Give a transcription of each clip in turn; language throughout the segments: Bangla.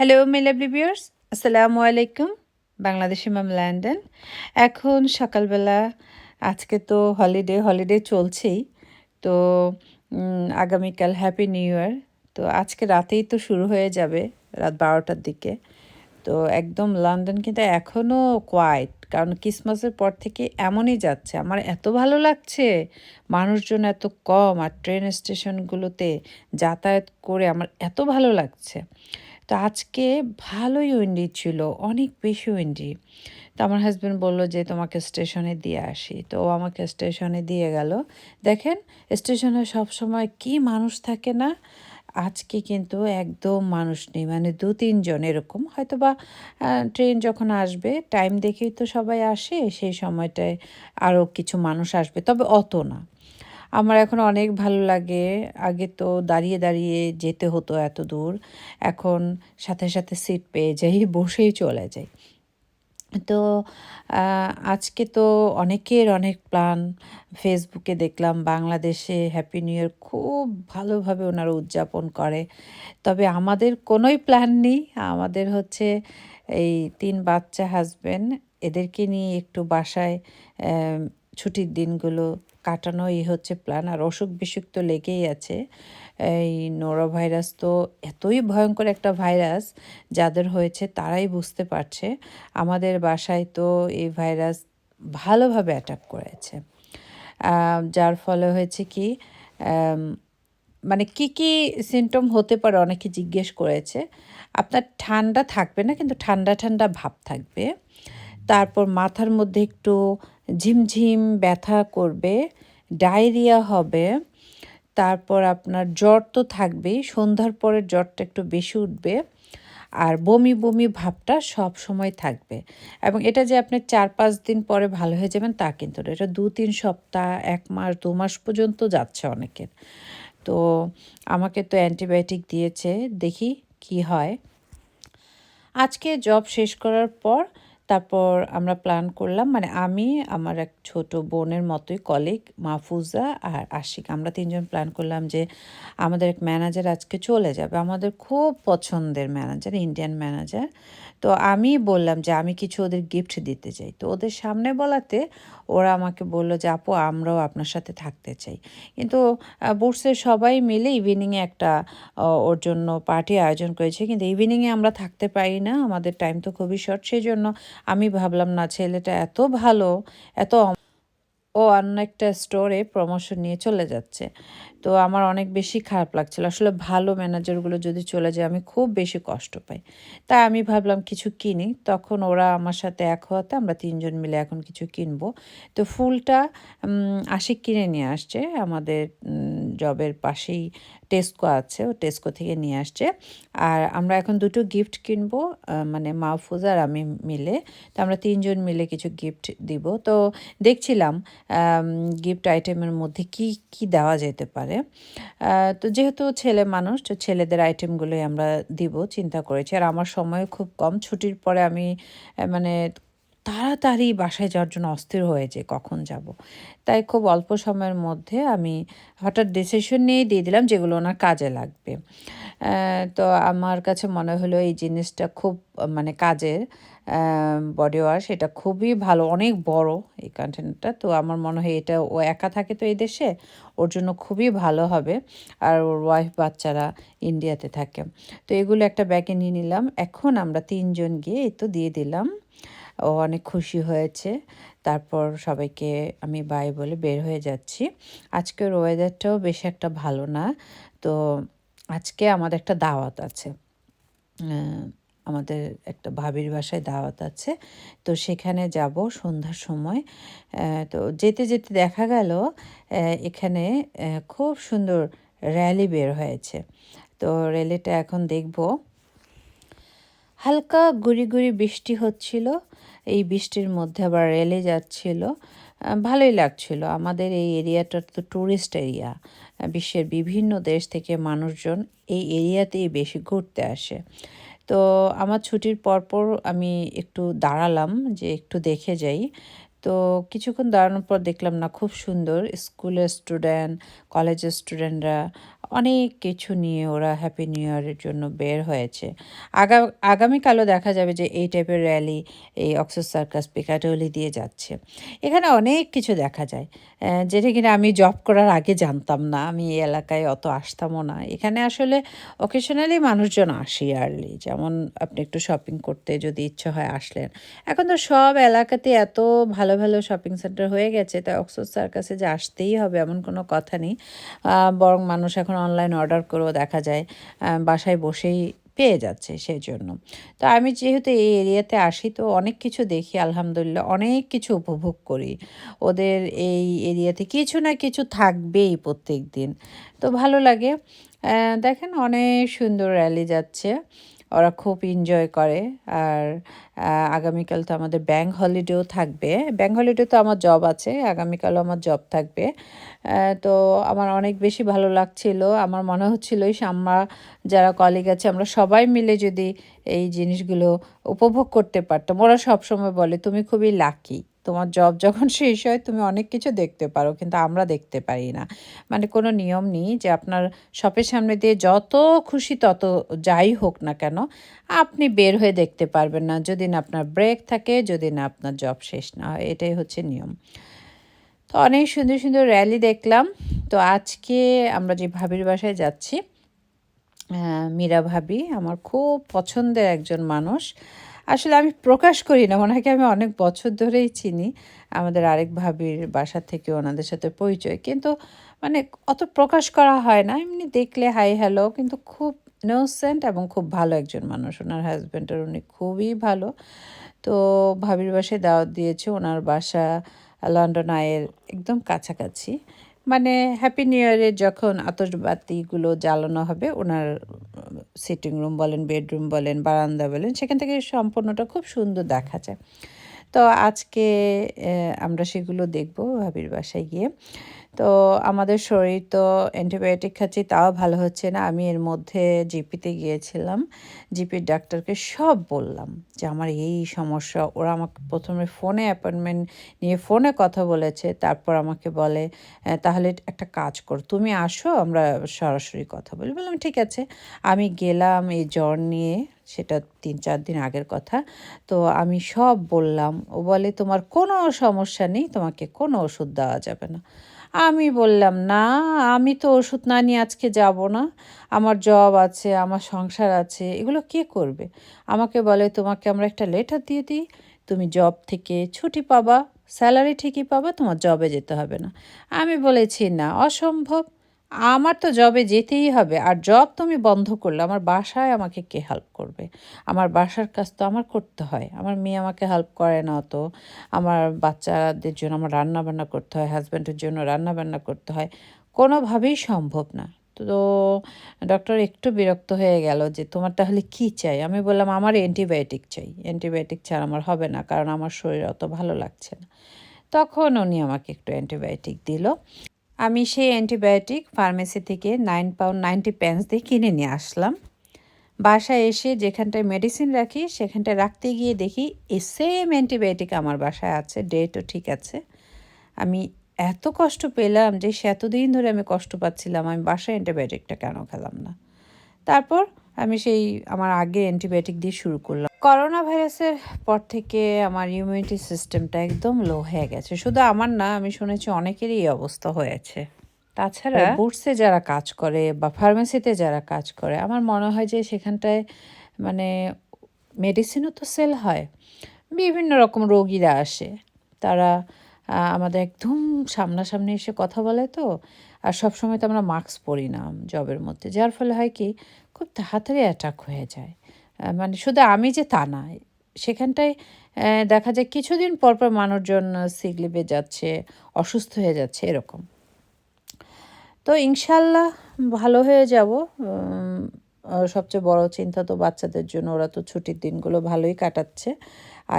হ্যালো মেলাবলি ভিউয়ার্স আসসালামু আলাইকুম বাংলাদেশি মাম লন্ডন এখন সকালবেলা আজকে তো হলিডে হলিডে চলছেই তো আগামীকাল হ্যাপি নিউ ইয়ার তো আজকে রাতেই তো শুরু হয়ে যাবে রাত বারোটার দিকে। তো একদম লন্ডন কিন্তু এখনও কোয়াইট কারণ ক্রিসমাসের পর থেকে এমনই যাচ্ছে। আমার এত ভালো লাগছে, মানুষজন এত কম আর ট্রেন স্টেশনগুলোতে যাতায়াত করে আমার এত ভালো লাগছে। তো আজকে ভালোই উইন্ডি ছিল, অনেক বেশি উইন্ডি তো আমার হাজব্যান্ড বলল যে, তোমাকে স্টেশনে দিয়ে আসি। তো ও আমাকে স্টেশনে দিয়ে গেল। দেখেন স্টেশনে সব সময় কি মানুষ থাকে না? আজকে কিন্তু একদম মানুষ নেই। মানে দু তিনজন এরকম। হয়তো বা ট্রেন যখন আসবে টাইম দেখেই তো সবাই আসে, সেই সময়টায় আরও কিছু মানুষ আসবে। তবে অত না। আমার এখন অনেক ভালো লাগে। আগে তো দাঁড়িয়ে দাঁড়িয়ে যেতে হতো এত দূর। এখন সাথে সাথে সিট পেয়ে যাই, বসেই চলে যাই। তো আজকে তো অনেকের অনেক প্ল্যান ফেসবুকে দেখলাম, বাংলাদেশে হ্যাপি নিউ ইয়ার খুব ভালোভাবে ওনারা উদযাপন করে। তবে আমাদের কোনোই প্ল্যান নেই। আমাদের হচ্ছে এই তিন বাচ্চা হাজবেন্ড এদেরকে নিয়ে একটু বাসায় ছুটির দিনগুলো কাটানো এই হচ্ছে প্ল্যান আর অসুখ বিসুখ তো লেগেই আছে। এই নোরা ভাইরাস তো এতই ভয়ঙ্কর একটা ভাইরাস যাদের হয়েছে তারাই বুঝতে পারছে। আমাদের বাসায় তো এই ভাইরাস ভালোভাবে অ্যাটাক করেছে। যার ফলে হয়েছে কি মানে কি কি সিমটম হতে পারে অনেকে জিজ্ঞেস করেছে। আপনার ঠান্ডা থাকবে না, কিন্তু ঠান্ডা ঠান্ডা ভাব থাকবে। তারপর মাথার মধ্যে একটু ঝিমঝিম ব্যথা করবে। ডায়রিয়া হবে, তারপর আপনার জ্বর তো থাকবেই, সন্ধ্যার পরে জ্বরটা একটু বেশি উঠবে, আর বমি বমি ভাবটা সব সময় থাকবে এবং এটা যে আপনি চার পাঁচ দিন পরে ভালো হয়ে যাবেন তা কিন্তু না। এটা দু তিন সপ্তাহ, এক মাস, দু মাস পর্যন্ত যাচ্ছে অনেকের তো আমাকে তো অ্যান্টিবায়োটিক দিয়েছে, দেখি কি হয় আজকে জব শেষ করার পর তারপর আমরা প্ল্যান করলাম মানে আমি, আমার এক ছোট বোনের মতোই কলিগ মাহফুজা আর আশিক। আমরা তিনজন প্ল্যান করলাম যে আমাদের এক ম্যানেজার আজকে চলে যাবে। আমাদের খুব পছন্দের ম্যানেজার ইন্ডিয়ান ম্যানেজার তো আমি বললাম যে আমি কিছু ওদের গিফট দিতে চাই। তো ওদের সামনে বলাতে ওরা আমাকে বলল যে, আপু, আমরাও আপনার সাথে থাকতে চাই। কিন্তু বুটসের সবাই মিলে ইভিনিংয়ে একটা ওর জন্য পার্টি আয়োজন করেছে। কিন্তু ইভিনিংয়ে আমরা থাকতে পারি না, আমাদের টাইম তো খুবই শর্ট সেই জন্য আমি ভাবলাম, না, ছেলেটা এত ভালো, এত ও অন্য একটা স্টোরে প্রমোশন নিয়ে চলে যাচ্ছে। তো আমার অনেক বেশি খারাপ লাগছিল। আসলে ভালো ম্যানেজারগুলো যদি চলে যায়, আমি খুব বেশি কষ্ট পাই। তাই আমি ভাবলাম কিছু কিনি। তখন ওরা আমার সাথে এক হওয়াতে আমরা তিনজন মিলে এখন কিছু কিনবো। তো ফুলটা আশিক কিনে নিয়ে আসছে। আমাদের জবের পাশেই টেস্কো আছে। ও টেস্কো থেকে নিয়ে আসছে। আর আমরা এখন দুটো গিফট কিনবো মানে মাহফুজ আর আমি মিলে। তো আমরা তিনজন মিলে কিছু গিফট দিব। তো দেখছিলাম গিফট আইটেমের মধ্যে কি কি দেওয়া যেতে পারে। আহ, তো যেহেতু ছেলে মানুষ তো ছেলেদের আইটেমগুলোই আমরা দিব চিন্তা করেছি। আর আমার সময় খুব কম। ছুটির পরে আমি মানে তাড়াতাড়ি বাসায় যাওয়ার জন্য অস্থির হয়েছে কখন যাব। তাই খুব অল্প সময়ের মধ্যে আমি হঠাৎ ডিসিশন নিয়ে দিয়ে দিলাম যেগুলো ওনার কাজে লাগবে। তো আমার কাছে মনে হলো এই জিনিসটা খুব মানে কাজের। বডি ওয়াশ এটা খুবই ভালো, অনেক বড় এই কন্টেনারটা তো আমার মনে হয় এটা ও একা থাকে তো এই দেশে, ওর জন্য খুবই ভালো হবে। আর ওর ওয়াইফ বাচ্চারা ইন্ডিয়াতে থাকে। তো এগুলো একটা ব্যাগে নিয়ে নিলাম। এখন আমরা তিনজন গিয়ে এই তো দিয়ে দিলাম। ও অনেক খুশি হয়েছে। তারপর সবাইকে আমি বাই বলে বের হয়ে যাচ্ছি। আজকের ওয়েদারটাও বেশি একটা ভালো না। তো আজকে আমাদের একটা দাওয়াত আছে। আমাদের একটা ভাবির বাসায় দাওয়াত আছে। তো সেখানে যাব সন্ধ্যার সময়। তো যেতে যেতে দেখা গেল এখানে খুব সুন্দর র্যালি বের হয়েছে। তো র্যালিটা এখন দেখব। হালকা গুড়ি গুড়ি বৃষ্টি হচ্ছিল, এই বৃষ্টির মধ্যে আবার রেলে যাচ্ছিল। ভালোই লাগছিল। আমাদের এই এরিয়াটা তো ট্যুরিস্ট এরিয়া বিশ্বের বিভিন্ন দেশ থেকে মানুষজন এই এরিয়াতেই বেশি ঘুরতে আসে। তো আমার ছুটির পরপর আমি একটু দাঁড়ালাম যে একটু দেখে যাই। তো কিছুক্ষণ দাঁড়ানোর পর দেখলাম না, খুব সুন্দর। স্কুলের স্টুডেন্ট, কলেজের স্টুডেন্টরা অনেক কিছু নিয়ে ওরা হ্যাপি নিউ ইয়ারের জন্য বের হয়েছে। আগা, আগামীকালও দেখা যাবে যে এই টাইপের র্যালি এই অক্সফোর্ড সার্কাস পিকাটলি দিয়ে যাচ্ছে। এখানে অনেক কিছু দেখা যায় যেটা কিনা আমি জব করার আগে জানতাম না। আমি এই এলাকায় অত আসতামও না। এখানে আসলে অকেশনালি মানুষজন আসি আর্লি যেমন আপনি একটু শপিং করতে যদি ইচ্ছে হয় আসলেন। এখন তো সব এলাকাতে এত ভালো ভালো ভালো শপিং সেন্টার হয়ে গেছে তাই অক্সফোর্ড সার্কাসে যে আসতেই হবে এমন কোনো কথা নেই। বরং মানুষ এখন অনলাইন অর্ডার করেও দেখা যায় বাসায় বসেই পেয়ে যাচ্ছে সেই জন্য তো আমি যেহেতু এই এরিয়াতে আসি, তো অনেক কিছু দেখি, আলহামদুলিল্লাহ অনেক কিছু উপভোগ করি। ওদের এই এরিয়াতে কিছু না কিছু থাকবেই প্রত্যেক দিন তো ভালো লাগে। দেখেন অনেক সুন্দর র্যালি যাচ্ছে। ওরা খুব এনজয় করে। আর আগামীকাল তো আমাদের ব্যাঙ্ক হলিডেও থাকবে। ব্যাঙ্ক হলিডে তো আমার জব আছে, আগামীকালও আমার জব থাকবে। তো আমার অনেক বেশি ভালো লাগছিল। আমার মনে হচ্ছিল আমরা যারা কলিগ আছে, আমরা সবাই মিলে যদি এই জিনিসগুলো উপভোগ করতে পারতাম। ওরা সবসময় বলে, তুমি খুবই লাকি তোমার জব যখন শেষ হয়, তুমি অনেক কিছু দেখতে পারো, কিন্তু আমরা দেখতে পারি না। মানে কোনো নিয়ম নেই যে আপনার শপের সামনে দিয়ে যত খুশি তত যাই হোক না কেন, আপনি বের হয়ে দেখতে পারবেন না। যদি না আপনার ব্রেক থাকে, যদি না আপনার জব শেষ না হয়, এটাই হচ্ছে নিয়ম। তো অনেক সুন্দর সুন্দর র্যালি দেখলাম। তো আজকে আমরা যে ভাবির বাসায় যাচ্ছি মীরা ভাবি, আমার খুব পছন্দের একজন মানুষ। আসলে আমি প্রকাশ করি না ওনাকে আমি অনেক বছর ধরেই চিনি আমাদের আরেক ভাবির বাসা থেকে ওনাদের সাথে পরিচয়। কিন্তু মানে অত প্রকাশ করা হয় না, এমনি দেখলে হাই হ্যালো, কিন্তু খুব ইনোসেন্ট এবং খুব ভালো একজন মানুষ। ওনার হাজব্যান্ডের উনি খুবই ভালো। তো ভাবির বাসায় দাওয়াত দিয়েছে, ওনার বাসা লন্ডন আয়ের একদম কাছাকাছি। মানে হ্যাপি নিউ ইয়ারে যখন আতশবাতিগুলো জ্বালানো হবে, ওনার সিটিং রুম বলেন বেডরুম বলেন, বারান্দা বলেন, সেখান থেকে সম্পূর্ণটা খুব সুন্দর দেখা যায়। তো আজকে আমরা সেগুলো দেখব ভাবির বাসায় গিয়ে। তো আমাদের শরীর তো অ্যান্টিবায়োটিক খাচ্ছি, তাও ভালো হচ্ছে না। আমি এর মধ্যে জিপিতে গিয়েছিলাম, জিপির ডাক্তারকে সব বললাম যে, আমার এই সমস্যা। ওরা আমাকে প্রথমে ফোনে অ্যাপয়েন্টমেন্ট নিয়ে ফোনে কথা বলেছে, তারপর আমাকে বলে তাহলে একটা কাজ কর, তুমি আসো, আমরা সরাসরি কথা বলি। বললাম, ঠিক আছে। আমি গেলাম এই জ্বর নিয়ে, সেটা তিন চার দিন আগের কথা। তো আমি সব বললাম, ও বলে, তোমার কোনো সমস্যা নেই, তোমাকে কোনো ওষুধ দেওয়া যাবে না। আমি বললাম, না, আমি তো ওষুধ না নিয়ে আজকে যাব না। আমার জব আছে, আমার সংসার আছে, এগুলো কে করবে? আমাকে বলে, তোমাকে আমরা একটা লেটার দিয়ে দিই। তুমি জব থেকে ছুটি পাবা স্যালারি ঠিকই পাবা, তোমার জবে যেতে হবে না। আমি বলেছি, না, অসম্ভব। আমার তো জবে যেতেই হবে, আর জব তুমি বন্ধ করলে আমার বাসায় আমাকে কে হেল্প করবে? আমার বাসার কাজ তো আমার করতে হয়, আমার মেয়ে আমাকে হেল্প করে না অত, আমার বাচ্চাদের জন্য আমার রান্না বান্না করতে হয় হাজব্যান্ডের জন্য রান্না বান্না করতে হয়, কোনোভাবেই সম্ভব না। তো ডক্টর একটু বিরক্ত হয়ে গেল যে, তোমার তাহলে কি চাই? আমি বললাম, আমার অ্যান্টিবায়োটিক চাই অ্যান্টিবায়োটিক ছাড়া আমার হবে না, কারণ আমার শরীর অত ভালো লাগছে না। তখন উনি আমাকে একটু অ্যান্টিবায়োটিক দিল আমি সেই অ্যান্টিবায়োটিক ফার্মেসি থেকে নাইন পাউন্ড নাইনটি প্যান্স দিয়ে কিনে নিয়ে আসলাম। বাসায় এসে যেখানটায় মেডিসিন রাখি, সেখানটায় রাখতে গিয়ে দেখি এই সেম অ্যান্টিবায়োটিক আমার বাসায় আছে, ডেটও ঠিক আছে। আমি এত কষ্ট পেলাম যে সে এতদিন ধরে আমি কষ্ট পাচ্ছিলাম, আমি বাসায় অ্যান্টিবায়োটিকটা কেন খেলাম না? তারপর আমি সেই আমার আগে অ্যান্টিবায়োটিক দিয়ে শুরু করলাম। করোনা ভাইরাসের পর থেকে আমার ইমিউনিটি সিস্টেমটা একদম লো হয়ে গেছে। শুধু আমার না আমি শুনেছি অনেকেরই এই অবস্থা হয়েছে। তাছাড়া বুটসে যারা কাজ করে বা ফার্মেসিতে যারা কাজ করে আমার মনে হয় যে সেখানটায় মানে মেডিসিনও তো সেল হয়। বিভিন্ন রকম রোগীরা আসে। তারা আমাদের একদম সামনাসামনি এসে কথা বলে তো। আর সবসময় তো আমরা মাস্ক পরি না জবের মধ্যে। যার ফলে হয় কি খুব তাড়াতাড়ি অ্যাটাক হয়ে যায়। মানে শুধু আমি যে তা না, সেখানটায় দেখা যায় কিছুদিন পর পর মানুষজন সিক লিভে যাচ্ছে, অসুস্থ হয়ে যাচ্ছে, এরকম। তো ইনশাল্লাহ ভালো হয়ে যাব। সবচেয়ে বড় চিন্তা তো বাচ্চাদের জন্য, ওরা তো ছুটির দিনগুলো ভালোই কাটাচ্ছে।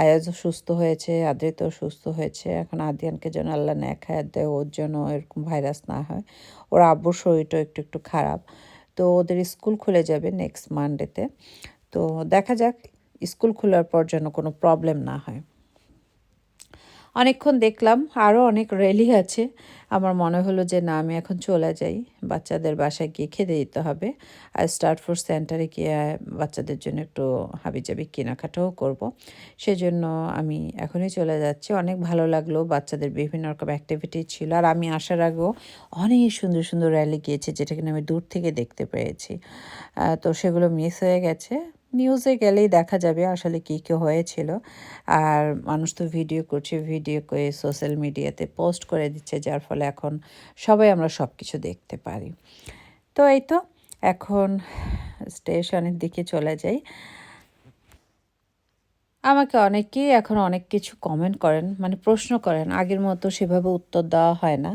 আয়াজও সুস্থ হয়েছে আদ্রিতও সুস্থ হয়েছে। এখন আদিয়ানকে যেন আল্লাহ হায়াত দেয়, ওর জন্য এরকম ভাইরাস না হয়। ওর আব্বুর শরীরটাও একটু একটু খারাপ। তো ওদের স্কুল খুলে যাবে নেক্সট মানডেতে তো। দেখা যাক, স্কুল খোলার পর যেন কোনো প্রবলেম না হয়। অনেকক্ষণ দেখলাম আরও অনেক র্যালি আছে। আমার মনে হলো যে না, আমি এখন চলে যাই। বাচ্চাদের বাসায় গিয়ে খেতে দিতে হবে। আর স্টার ফুড সেন্টারে গিয়ে বাচ্চাদের জন্য একটু হাবিজাবি কেনাকাটাও করব। সেজন্য আমি এখনই চলে যাচ্ছি। অনেক ভালো লাগল। বাচ্চাদের বিভিন্ন রকম অ্যাক্টিভিটি ছিল। আর আমি আসার আগেও অনেক সুন্দর সুন্দর র্যালি গিয়েছে, যেটা কিনা আমি দূর থেকে দেখতে পেয়েছি। তো সেগুলো মিস হয়ে গেছে। নিউজে গেলেই দেখা যাবে আসলে কী কী হয়েছিল। আর মানুষ তো ভিডিও করছে ভিডিও করে সোশ্যাল মিডিয়াতে পোস্ট করে দিচ্ছে, যার ফলে এখন সবাই আমরা সব কিছু দেখতে পারি। তো এই তো, এখন স্টেশনের দিকে চলে যাই। আমাকে অনেকেই এখন অনেক কিছু কমেন্ট করেন মানে প্রশ্ন করেন, আগের মতো সেভাবে উত্তর দেওয়া হয় না।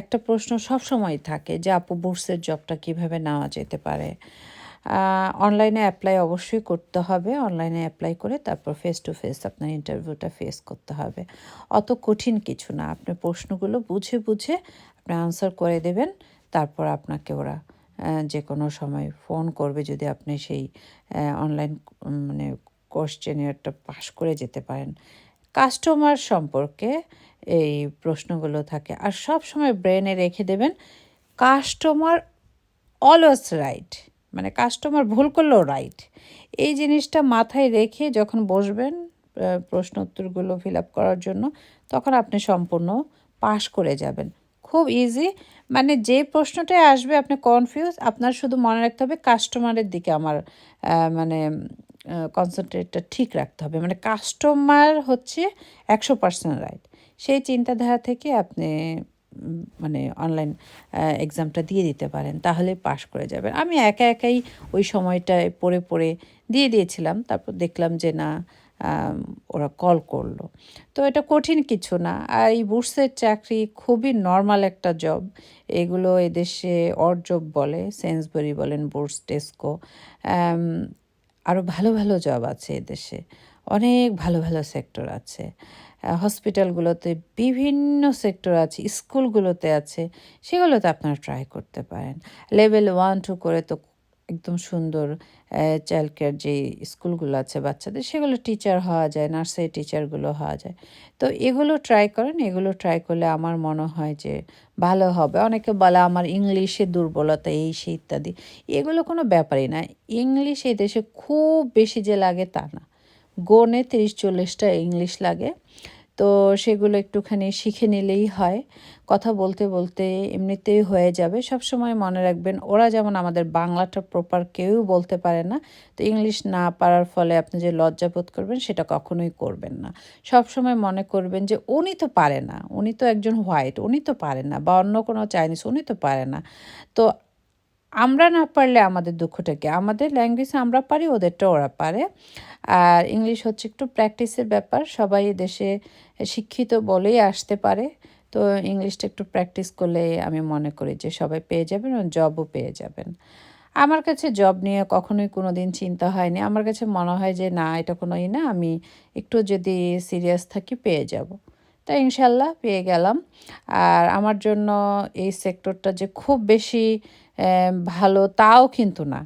একটা প্রশ্ন সব সময় থাকে যে, আপু বুর্সের জবটা কীভাবে নেওয়া যেতে পারে? অনলাইনে অ্যাপ্লাই অবশ্যই করতে হবে। অনলাইনে অ্যাপ্লাই করে তারপর ফেস টু ফেস আপনার ইন্টারভিউটা ফেস করতে হবে। অত কঠিন কিছু না। আপনি প্রশ্নগুলো বুঝে বুঝে আপনি আনসার করে দেবেন। তারপর আপনাকে ওরা যে কোনো সময় ফোন করবে যদি আপনি সেই অনলাইন মানে কোশ্চেনিয়ারটা পাশ করে যেতে পারেন। কাস্টমার সম্পর্কে এই প্রশ্নগুলো থাকে। আর সব সময় ব্রেনে রেখে দেবেন কাস্টমার অলওয়েজ রাইট মানে কাস্টমার ভুল করলেও রাইট এই জিনিসটা মাথায় রেখে যখন বসবেন প্রশ্ন উত্তরগুলো ফিল আপ করার জন্য, তখন আপনি সম্পূর্ণ পাশ করে যাবেন। খুব ইজি মানে যে প্রশ্নটাই আসবে আপনি কনফিউজ আপনার শুধু মনে রাখতে হবে কাস্টমারের দিকে আমার মানে কনসেন্ট্রেটটা ঠিক রাখতে হবে। মানে কাস্টমার হচ্ছে একশো পার্সেন্ট রাইট সেই চিন্তাধারা থেকে আপনি মানে অনলাইন এক্সামটা দিয়ে দিতে পারেন, তাহলে পাশ করে যাবেন। আমি একা একাই ওই সময়টায় পড়ে পড়ে দিয়ে দিয়েছিলাম, তারপর দেখলাম যে না ওরা কল করল। তো এটা কঠিন কিছু না, আর এই বুর্সের চাকরি খুবই নর্মাল একটা জব এগুলো এদেশে অর জব বলে সেন্সবরি বলেন, বুর্স টেস্কো আরও ভালো ভালো জব আছে এদেশে, অনেক ভালো ভালো সেক্টর আছে। হসপিটালগুলোতে বিভিন্ন সেক্টর আছে, স্কুলগুলোতে আছে, সেগুলোতে আপনারা ট্রাই করতে পারেন। লেভেল ওয়ান টু করে তো একদম সুন্দর চাইল্ড কেয়ার যে স্কুলগুলো আছে বাচ্চাদের, সেগুলো টিচার হওয়া যায় নার্সারি টিচারগুলো হওয়া যায়। তো এগুলো ট্রাই করেন, এগুলো ট্রাই করলে আমার মনে হয় যে ভালো হবে। অনেকে বলে আমার ইংলিশে দুর্বলতা, এই সে ইত্যাদি। এগুলো কোনো ব্যাপারই না। ইংলিশ এই দেশে খুব বেশি যে লাগে তা না। গোনে তিরিশ চল্লিশটা ইংলিশ লাগে। তো সেগুলো একটুখানি শিখে নিলেই হয়। কথা বলতে বলতে এমনিতেই হয়ে যাবে। সব সময় মনে রাখবেন, ওরা যেমন আমাদের বাংলাটা প্রপার কেউ বলতে পারে না, তো ইংলিশ না পারার ফলে আপনি যে লজ্জা বোধ করবেন সেটা কখনোই করবেন না। সব সময় মনে করবেন যে উনি তো পারে না, উনি তো একজন হোয়াইট উনি তো পারে না, বা অন্য কোনো চাইনিজ উনি তো পারে না। তো আমরা না পারলে আমাদের দুঃখটা কি? আমাদের ল্যাঙ্গুয়েজ আমরা পারি, ওদেরটা ওরা পারে। আর ইংলিশ হচ্ছে একটু প্র্যাকটিসের ব্যাপার। সবাই দেশে শিক্ষিত বলেই আসতে পারে। তো ইংলিশটা একটু প্র্যাকটিস করলে আমি মনে করি যে সবাই পেয়ে যাবেন এবং জবও পেয়ে যাবেন। আমার কাছে জব নিয়ে কখনোই কোনো দিন চিন্তা হয়নি। আমার কাছে মনে হয় যে না, এটা কোনো ই না, আমি একটু যদি সিরিয়াস থাকি পেয়ে যাব। তা ইনশাল্লাহ পেয়ে গেলাম। আর আমার জন্য এই সেক্টরটা যে খুব বেশি ভালো তাও কিন্তু না।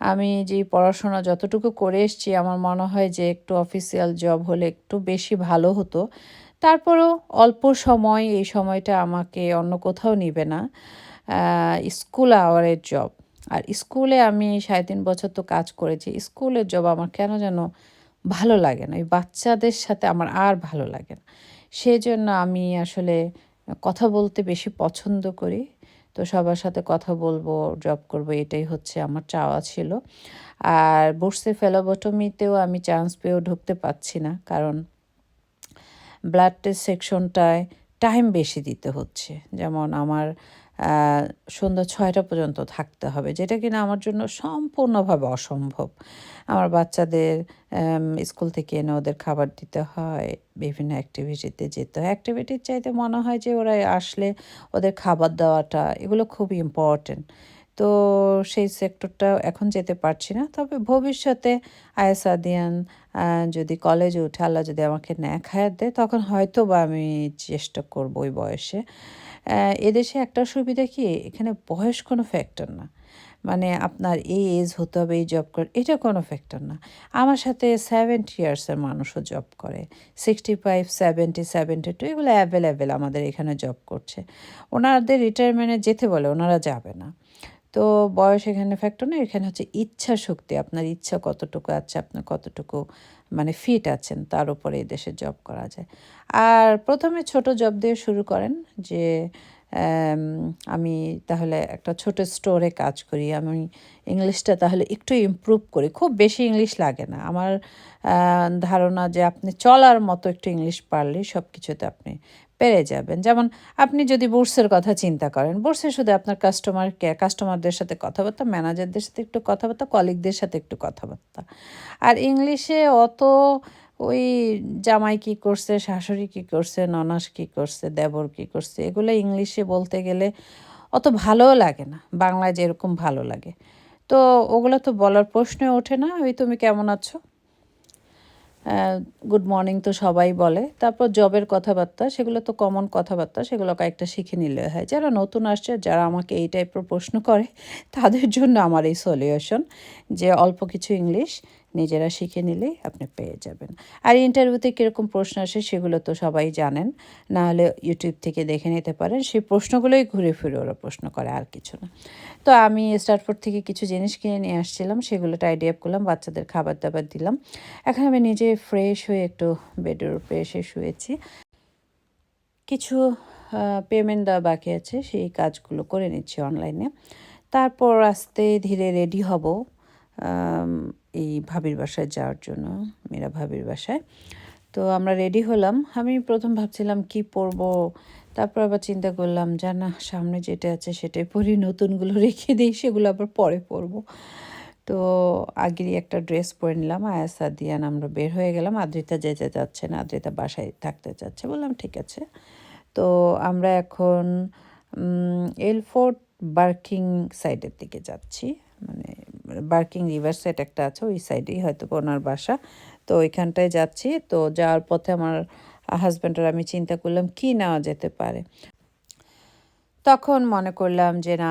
আমি যে পড়াশোনা যতটুকু করে এসছি, আমার মনে হয় যে একটু অফিসিয়াল জব হলে একটু বেশি ভালো হতো। তারপরেও অল্প সময়, এই সময়টা আমাকে অন্য কোথাও নিবে না। স্কুল আওয়ারের জব আর স্কুলে আমি সাড়ে তিন বছর তো কাজ করেছি স্কুলের জব আমার কেন যেন ভালো লাগে না। এই বাচ্চাদের সাথে আমার আর ভালো লাগে না। সেই জন্য আমি আসলে কথা বলতে বেশি পছন্দ করি। তো সবার সাথে কথা বলব জব করব, এটাই হচ্ছে আমার চাওয়া ছিল। আর বসে ফেলোবটমিতেও আমি চান্স পেয়েও ঢুকতে পারছি না, কারণ ব্লাড টেস্ট সেকশনটায় টাইম বেশি দিতে হচ্ছে। যেমন আমার সন্ধ্যা ছয়টা পর্যন্ত থাকতে হবে, যেটা কিনা আমার জন্য সম্পূর্ণভাবে অসম্ভব। আমার বাচ্চাদের স্কুল থেকে এনে ওদের খাবার দিতে হয়, বিভিন্ন অ্যাক্টিভিটিতে যেতে হয়। অ্যাক্টিভিটির চাইতে মনে হয় যে ওরা আসলে ওদের খাবার দেওয়াটা এগুলো খুব ইম্পর্টেন্ট তো সেই সেক্টরটা এখন যেতে পারছি না, তবে ভবিষ্যতে আয়েস আদিয়ান যদি কলেজে উঠে আল্লাহ যদি আমাকে ন্যাক হায়াত দেয়, তখন হয়তো বা আমি চেষ্টা করব ওই বয়সে। এদেশে একটা সুবিধা কি? এখানে বয়স কোনো ফ্যাক্টর না। মানে আপনার এই এজ হতে হবে, এই জব করে এটা কোনো ফ্যাক্টর না। আমার সাথে সেভেন্টি ইয়ার্সের মানুষও জব করে। Sixty five seventy seventy two এগুলো অ্যাভেলেবেল আমাদের এখানে জব করছে। ওনাদের রিটায়ারমেন্টে যেতে বলে, ওনারা যাবে না। তো বয়স এখানে ফ্যাক্টর না এখানে হচ্ছে ইচ্ছা শক্তি, আপনার ইচ্ছা কতটুকু আছে, আপনার কতটুকু মানে ফিট আছেন, তার উপরে এই দেশে জব করা যায়। আর প্রথমে ছোট জব দিয়ে শুরু করেন যে, আমি তাহলে একটা ছোট স্টোরে কাজ করি, আমি ইংলিশটা তাহলে একটু ইমপ্রুভ করি, খুব বেশি ইংলিশ লাগে না। আমার ধারণা যে আপনি চলার মতো একটু ইংলিশ পারলে সব কিছুতে আপনি পেরে যাবেন। যেমন আপনি যদি বুর্সের কথা চিন্তা করেন, বুর্সে শুধু আপনার কাস্টমার কেয়ার কাস্টমারদের সাথে কথাবার্তা ম্যানেজারদের সাথে একটু কথাবার্তা কলিগদের সাথে একটু কথাবার্তা। আর ইংলিশে অত ওই জামাই কি করছে, শাশুড়ি কি করছে, ননাস কি করছে, দেবর কি করছে, এগুলো ইংলিশে বলতে গেলে অত ভালোও লাগে না। বাংলায় যেরকম ভালো লাগে। তো ওগুলো তো বলার প্রশ্নে ওঠে না। ওই তুমি কেমন আছো? গুড মর্নিং তো সবাই বলে। তারপর জবের কথাবার্তা, সেগুলো তো কমন কথাবার্তা, সেগুলো কয়েকটা শিখে নিলে হয়। যারা নতুন আসছে, যারা আমাকে এই টাইপের প্রশ্ন করে, তাদের জন্য আমার এই সলিউশন যে অল্প কিছু ইংলিশ নিজেরা শিখে নিলেই আপনি পেয়ে যাবেন। আর ইন্টারভিউতে কীরকম প্রশ্ন আসে সেগুলো তো সবাই জানেন। না হলে ইউটিউব থেকে দেখে নিতে পারেন। সেই প্রশ্নগুলোই ঘুরে ফিরে ওরা প্রশ্ন করে, আর কিছু না। তো আমি স্টারফোর্ড থেকে কিছু জিনিস কিনে নিয়ে আসছিলাম, সেগুলো টাইডি আপ করলাম, বাচ্চাদের খাবার দাবার দিলাম। এখন আমি নিজে ফ্রেশ হয়ে একটু বেডের উপরে এসে শুয়েছি। কিছু পেমেন্ট দেওয়া বাকি আছে, সেই কাজগুলো করে নিচ্ছি অনলাইনে তারপর আস্তে ধীরে রেডি হব। এই ভাবির বাসায় যাওয়ার জন্য মেয়েরা ভাবির বাসায়। তো আমরা রেডি হলাম। আমি প্রথম ভাবছিলাম কি পরবো, তারপর আবার চিন্তা করলাম যা না, সামনে যেটা আছে সেটাই পরি, নতুনগুলো রেখে দিই, সেগুলো আবার পরে পরবো। তো আগেরই একটা ড্রেস পরে নিলাম, আয়াসা দিয়ান আমরা বের হয়ে গেলাম। আদ্রিতা যেতে চাচ্ছে না, আদ্রিতা বাসায় থাকতে চাচ্ছে, বললাম ঠিক আছে। তো আমরা এখন এলফোর্ট বার্কিং সাইডের দিকে যাচ্ছি মানে বার্কিং রিভার সাইড একটা আছে, ওই সাইডেই হয়তো ওনার বাসা। তো ওইখানটায় যাচ্ছি। তো যাওয়ার পথে আমার হাজব্যান্ডের আমি চিন্তা করলাম, কি নেওয়া যেতে পারে? তখন মনে করলাম যে, না,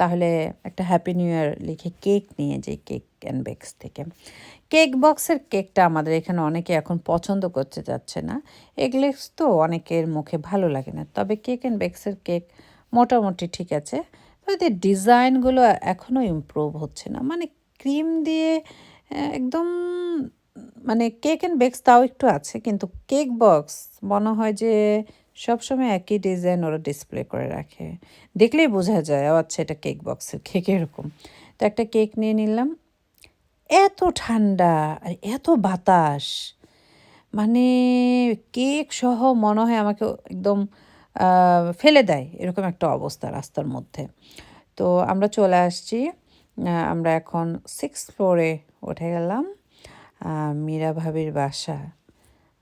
তাহলে একটা হ্যাপি নিউ ইয়ার লিখে কেক নিয়ে যাই, কেক অ্যান্ড বেক্স থেকে। কেক বক্সের কেকটা আমাদের এখানে অনেকে এখন পছন্দ করতে যাচ্ছে না। এগলেক্স তো অনেকের মুখে ভালো লাগে না। তবে কেক অ্যান্ড বেক্সের কেক মোটামুটি ঠিক আছে। এদের ডিজাইনগুলো এখনও ইমপ্রুভ হচ্ছে না। মানে ক্রিম দিয়ে একদম মানে কেক অ্যান্ড বেক্স তাও একটু আছে, কিন্তু কেক বক্স মনে হয় যে সবসময় একই ডিজাইন ওরা ডিসপ্লে করে রাখে। দেখলেই বোঝা যায়, ও আচ্ছা এটা কেক বক্সের কেক এরকম। তো একটা কেক নিয়ে নিলাম। এত ঠান্ডা আর এত বাতাস। মানে কেক সহ মনে হয় আমাকে একদম ফেলে দেয় এরকম একটা অবস্থা রাস্তার মধ্যে। তো আমরা চলে আসছি আমরা এখন সিক্স ফ্লোরে উঠে গেলাম। মীরা ভাবির বাসা।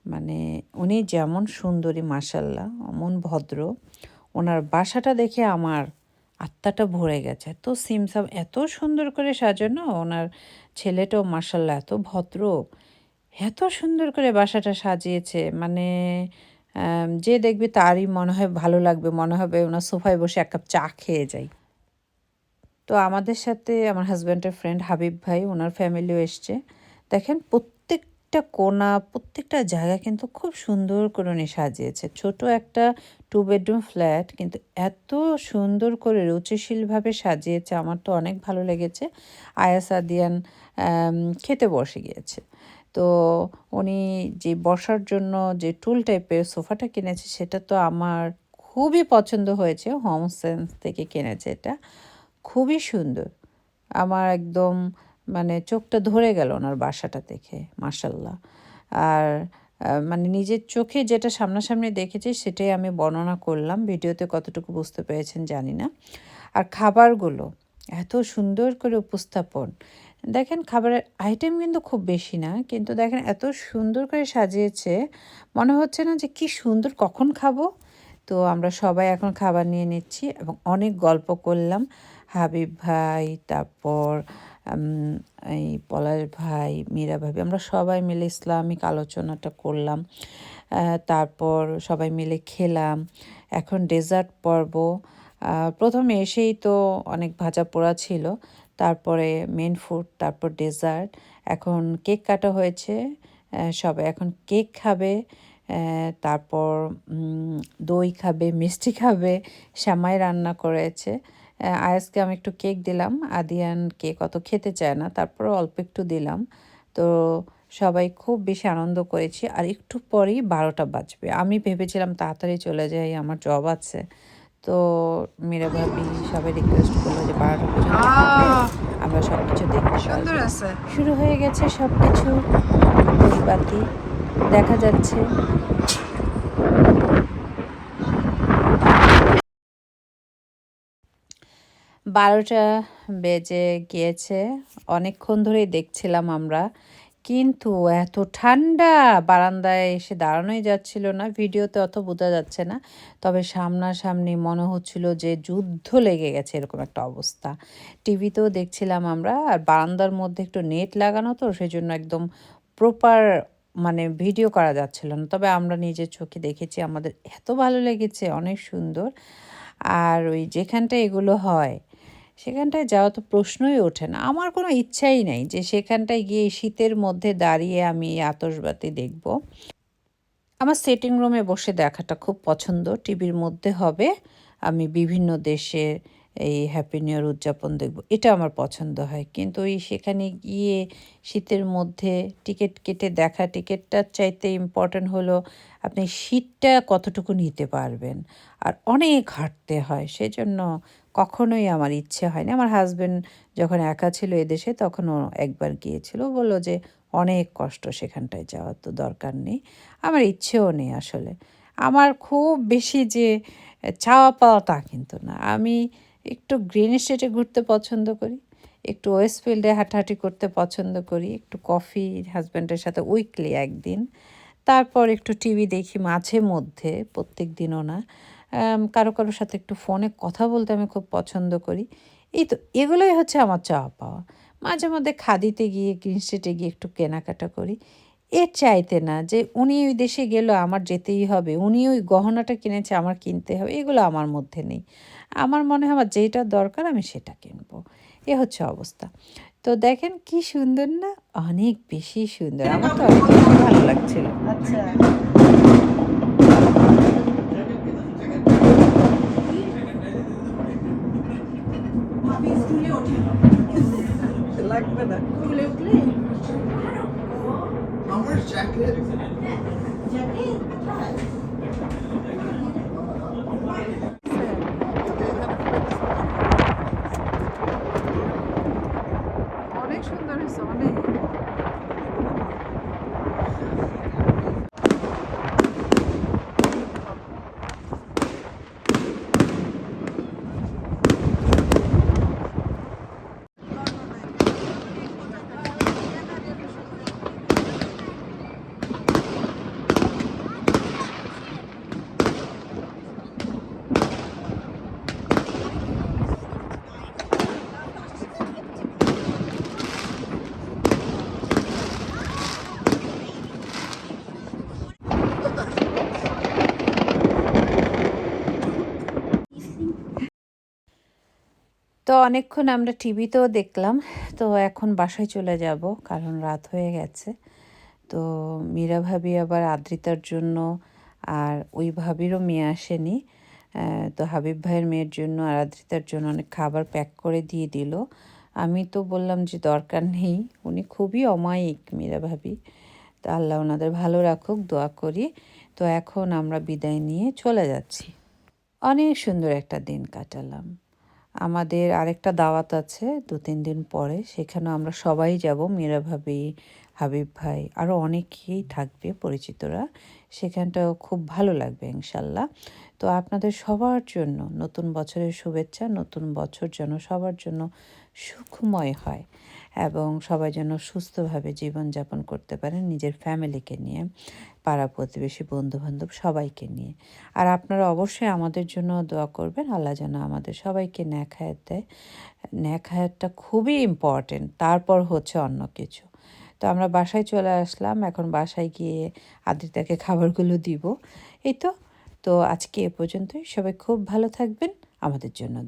মানে উনি যেমন সুন্দরী মাসাল্লাহ অমন ভদ্র। ওনার বাসাটা দেখে আমার আত্মাটা ভরে গেছে। এত সিমসাম, এত সুন্দর করে সাজানো। ওনার ছেলেটাও মাসাল্লাহ এত ভদ্র। এত সুন্দর করে বাসাটা সাজিয়েছে। মানে যে দেখবে তারই মনে হয় ভালো লাগবে, মনে হবে ওনার সোফায় বসে এক কাপ চা খেয়ে যাই। তো আমাদের সাথে আমার হাজব্যান্ডের ফ্রেন্ড হাবিব ভাই, ওনার ফ্যামিলিও এসছে। দেখেন প্রত্যেকটা কোনা, প্রত্যেকটা জায়গা কিন্তু খুব সুন্দর করে উনি সাজিয়েছে। ছোট একটা টু বেডরুম ফ্ল্যাট কিন্তু এত সুন্দর করে রুচিশীলভাবে সাজিয়েছে, আমার তো অনেক ভালো লেগেছে। আয়াস আদিয়ান খেতে বসে গিয়েছে। তো উনি যে বসার জন্য যে টুল টাইপের সোফাটা কিনেছে, সেটা তো আমার খুবই পছন্দ হয়েছে হোম সেন্স থেকে কিনেছে এটা। খুবই সুন্দর। আমার একদম মানে চোখটা ধরে গেল ওনার বাসাটা দেখে মার্শাল্লাহ আর মানে নিজের চোখে যেটা সামনাসামনি দেখেছি, সেটাই আমি বর্ণনা করলাম। ভিডিওতে কতটুকু বুঝতে পেরেছেন জানি না। আর খাবারগুলো এত সুন্দর করে উপস্থাপন। দেখেন খাবারের আইটেম কিন্তু খুব বেশি না, কিন্তু দেখেন এত সুন্দর করে সাজিয়েছে। মনে হচ্ছে না যে কি সুন্দর, কখন খাব? তো আমরা সবাই এখন খাবার নিয়ে নিচ্ছি এবং অনেক গল্প করলাম। হাবিব ভাই, তারপর এই পলাশ ভাই, মীরা ভাবি, আমরা সবাই মিলে ইসলামিক আলোচনাটা করলাম। তারপর সবাই মিলে খেলাম। এখন ডেজার্ট পর্ব। প্রথমে এসেই তো অনেক ভাজা পোড়া ছিল, তারপরে মেন ফুড তারপর ডেজার্ট এখন কেক কাটা হয়েছে সবাই এখন কেক খাবে তারপর দই খাবে, মিষ্টি খাবে, শ্যামাই রান্না করেছে। আয়াসকে আমি একটু কেক দিলাম, আদিয়ান কেক অত খেতে চায় না তারপর অল্প একটু দিলাম। তো সবাই খুব বেশি আনন্দ করেছি, আর একটু পরেই বারোটা বাজবে। আমি ভেবেছিলাম তাড়াতাড়ি চলে যাই, আমার জব আছে। তো মীরা ভাবি সবাই রিকোয়েস্ট করল যে বারোটা পর্যন্ত আমরা সব কিছু দেখতে শুরু হয়ে গেছে সব কিছু বাতি দেখা যাচ্ছে। বারোটা বেজে গিয়েছে। অনেকক্ষণ ধরেই দেখছিলাম আমরা। কিন্তু এত ঠান্ডা বারান্দায় এসে দাঁড়ানোই যাচ্ছিল না। ভিডিওতে অত বোঝা যাচ্ছে না। তবে সামনাসামনি মনে হচ্ছিল যে যুদ্ধ লেগে গেছে এরকম একটা অবস্থা। টিভিতেও দেখছিলাম আমরা, আর বারান্দার মধ্যে একটু নেট লাগানো তো, সেজন্য একদম প্রপার মানে ভিডিও করা যাচ্ছিল না। তবে আমরা নিজের চোখে দেখেছি, আমাদের এত ভালো লেগেছে, অনেক সুন্দর। আর ওই যেখানটা এগুলো হয় সেখানটায় যাওয়া তো প্রশ্নই ওঠে না। আমার কোনো ইচ্ছাই নেই যে সেখানটায় গিয়ে শীতের মধ্যে দাঁড়িয়ে আমি এই আতশবাতি দেখব। আমার সেটিং রুমে বসে দেখাটা খুব পছন্দ। টিভির মধ্যে হবে। আমি বিভিন্ন দেশে এই হ্যাপি নিউ ইয়ার উদযাপন দেখব। এটা আমার পছন্দ হয়। কিন্তু ওই সেখানে গিয়ে শীতের মধ্যে টিকিট কেটে দেখা টিকিটটার চাইতে ইম্পর্ট্যান্ট হলো আপনি শীতটা কতটুকু নিতে পারবেন। আর অনেক হাঁটতে হয়, সেজন্য কখনোই আমার ইচ্ছে হয়নি। আমার হাজব্যান্ড যখন একা ছিল এদেশে তখনও একবার গিয়েছিল। বলল যে অনেক কষ্ট সেখানটায় যাওয়ার তো দরকার নেই। আমার ইচ্ছেও নেই আসলে। আমার খুব বেশি যে চাওয়া পাওয়া তা কিন্তু না। আমি একটু গ্রিন স্টেটে ঘুরতে পছন্দ করি, একটু ওয়েস্ট ফিল্ডে হাঁটাহাঁটি করতে পছন্দ করি, একটু কফি হাজব্যান্ডের সাথে উইকলি একদিন, তারপর একটু টিভি দেখি মাঝে মধ্যে প্রত্যেক দিনও না কারও কারোর সাথে একটু ফোনে কথা বলতে আমি খুব পছন্দ করি। এই তো, এগুলোই হচ্ছে আমার চাওয়া পাওয়া। মাঝে মধ্যে খাদিতে গিয়ে গ্রিন স্ট্রিটে গিয়ে একটু কেনাকাটা করি। এর চাইতে না যে উনি ওই দেশে গেল, আমার যেতেই হবে, উনি ওই গহনাটা কিনেছে, আমার কিনতে হবে, এগুলো আমার মধ্যে নেই। আমার মনে হয় যেটা দরকার আমি সেটা কিনবো। এ হচ্ছে অবস্থা। তো দেখেন কি সুন্দর না? অনেক বেশি সুন্দর। আমার তো অনেক ভালো লাগছিল। আচ্ছা লাগবে না খুলে উঠলে আমার জ্যাকেট অনেক সুন্দর হয়েছে অনেক তো অনেকক্ষণ আমরা টিভিতেও দেখলাম। তো এখন বাসায় চলে যাব, কারণ রাত হয়ে গেছে। তো মীরা ভাবি আবার আদ্রিতার জন্য আর ওই ভাবিরও মেয়ে আসেনি। তো হাবিব ভাইয়ের মেয়ের জন্য আর আদ্রিতার জন্য অনেক খাবার প্যাক করে দিয়ে দিল। আমি তো বললাম যে দরকার নেই, উনি খুবই অমায়িক মীরা ভাবি। তো আল্লাহ ওনাদের ভালো রাখুক, দোয়া করি। তো এখন আমরা বিদায় নিয়ে চলে যাচ্ছি। অনেক সুন্দর একটা দিন কাটালাম। আমাদের আরেকটা দাওয়াত আছে দু, তিন দিন পরে। সেখানেও আমরা সবাই যাব, মীরা ভাবি, হাবিব ভাই আরও অনেকেই থাকবে পরিচিতরা। সেখানটাও খুব ভালো লাগবে, ইনশাল্লাহ। তো আপনাদের সবার জন্য নতুন বছরের শুভেচ্ছা, নতুন বছর যেন সবার জন্য সুখময় হয়। এবং সবাই যেন সুস্থভাবে জীবনযাপন করতে পারেন নিজের ফ্যামিলিকে নিয়ে, পাড়া প্রতিবেশী, বন্ধুবান্ধব সবাইকে নিয়ে। আর আপনারা অবশ্যই আমাদের জন্য দোয়া করবেন, আল্লাহ যেন আমাদের সবাইকে ন্যাক হায়াত দেয়। ন্যাক হায়াতটা খুবই ইম্পর্টেন্ট তারপর হচ্ছে অন্য কিছু। তো আমরা বাসায় চলে আসলাম, এখন বাসায় গিয়ে আদিতাকে খাবারগুলো দিব। এই তো তো আজকে এ পর্যন্তই। সবাই খুব ভালো থাকবেন, আমাদের জন্য